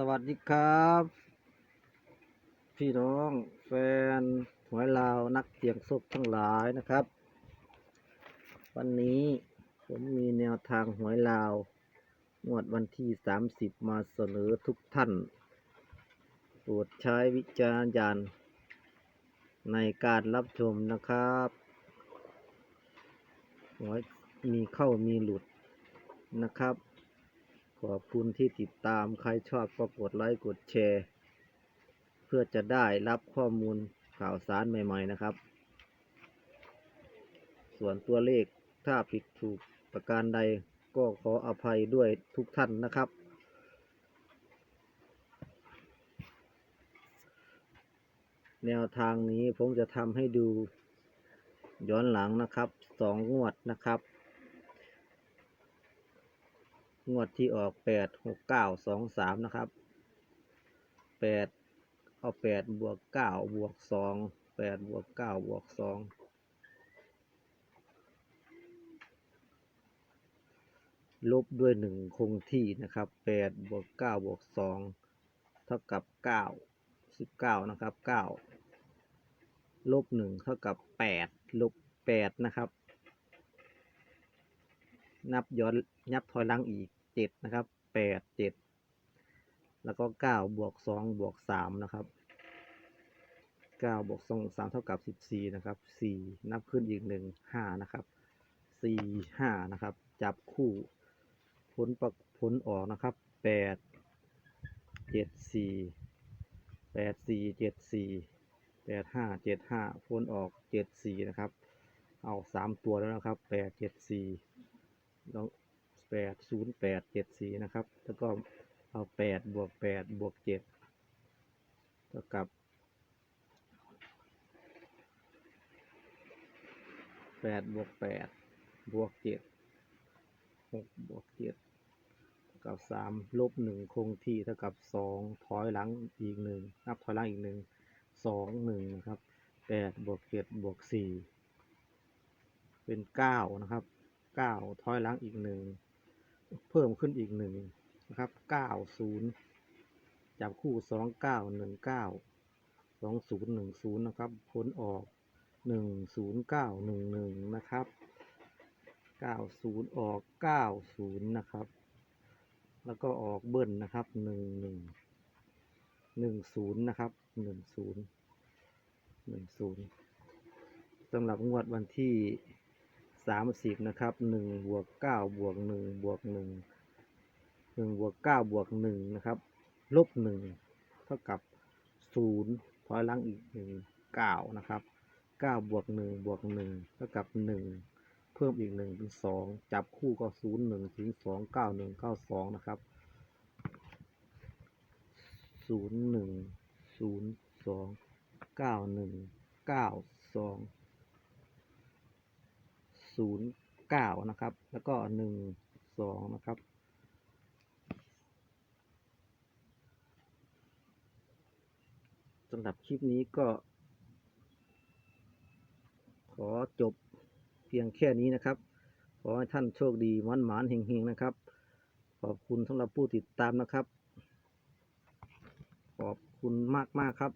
สวัสดีครับ พี่น้องแฟนหวยลาวนักเสี่ยงโชคทั้งหลายนะครับ วันนี้ผมมีแนวทางหวยลาวงวดวันที่ 30 มาเสนอทุกท่านโปรดใช้วิจารณญาณในการรับชมนะครับหวยมีเข้ามีหลุดนะครับ อบคุณที่ติดตามใครชอบก็กดไลค์กดแชร์ เพื่อจะได้รับข้อมูลข่าวสารใหม่ๆนะครับ ส่วนตัวเลขถ้าผิดถูกประการใดก็ขออภัยด้วยทุกท่านนะครับ แนวทางนี้ผมจะทำให้ดูย้อนหลังนะครับสองงวดนะครับ งวดที่ออกแปดหกเก้าสองสามนะครับแปดเอาแปดบวกเก้าบวกสองแปดบวกเก้าบวกสองลบด้วยหนึ่งคงที่นะครับแปดบวกเก้าบวกสองเท่ากับเก้าสิบเก้านะครับเก้าลบหนึ่งเท่ากับแปดลบแปดนะครับ นับย้อนนับถอยหลังอีก เจ็ดนะครับแปดเจ็ดแล้วก็เก้าบวกสองบวกสามนะครับเก้าบวกสองสามเท่ากับสิบสี่นะครับสี่นับขึ้นอีกหนึ่งห้านะครับสี่ห้านะครับ จับคู่ผลประผลออกนะครับแปดเจ็ดสี่แปดสี่เจ็ดสี่แปดห้าเจ็ดห้าผลออกเจ็ดสี่นะครับ เอาสามตัวแล้วนะครับแปดเจ็ดสี่แล้ว แปดศูนย์แปดเจ็ดสี่นะครับ แล้วก็เอาแปดบวกแปดบวกเจ็ดเท่ากับแปดบวกแปดบวกเจ็ดหกบวกเจ็ดเท่ากับสามลบหนึ่งคงที่เท่ากับสองถอยหลังอีกหนึ่งนับถอยหลังอีกหนึ่งสองหนึ่งนะครับแปดบวกเจ็ดบวกสี่เป็นเก้านะครับเก้าถอยหลังอีกหนึ่ง เพิ่มขึ้นอีกหนึ่งนะครับเก้าศูนย์จับคู่สองเก้าหนึ่งเก้าสองศูนย์หนึ่งศูนย์นะครับผลออกหนึ่งศูนย์เก้าหนึ่งหนึ่งนะครับเก้าศูนย์ออกเก้าศูนย์นะครับ แล้วก็ออกเบิ้ลนะครับหนึ่งหนึ่งหนึ่งศูนย์นะครับหนึ่งศูนย์หนึ่งศูนย์สำหรับงวดวันที่ สามสิบนะครับหนึ่งบวกเก้าบวกหนึ่งบวกหนึ่งหนึ่งบวกเก้าบวกหนึ่งนะครับลบหนึ่งเท่ากับศูนย์ถอยหลังอีกหนึ่งเก้านะครับเก้าบวกหนึ่งบวกหนึ่งเท่ากับหนึ่งเพิ่มอีกหนึ่งเป็นสองจับคู่ก็ศูนย์หนึ่งถึงสองเก้าหนึ่งเก้าสองนะครับศูนย์หนึ่งศูนย์สองเก้าหนึ่งเก้าสอง ศูนย์เก้านะครับ แล้วก็หนึ่งสองนะครับสำหรับคลิปนี้ก็ ขอจบเพียงแค่นี้นะครับ ขอให้ท่านโชคดีมันหมานๆเฮงๆนะครับ ขอบคุณสำหรับผู้ติดตามนะครับ ขอบคุณมากๆครับ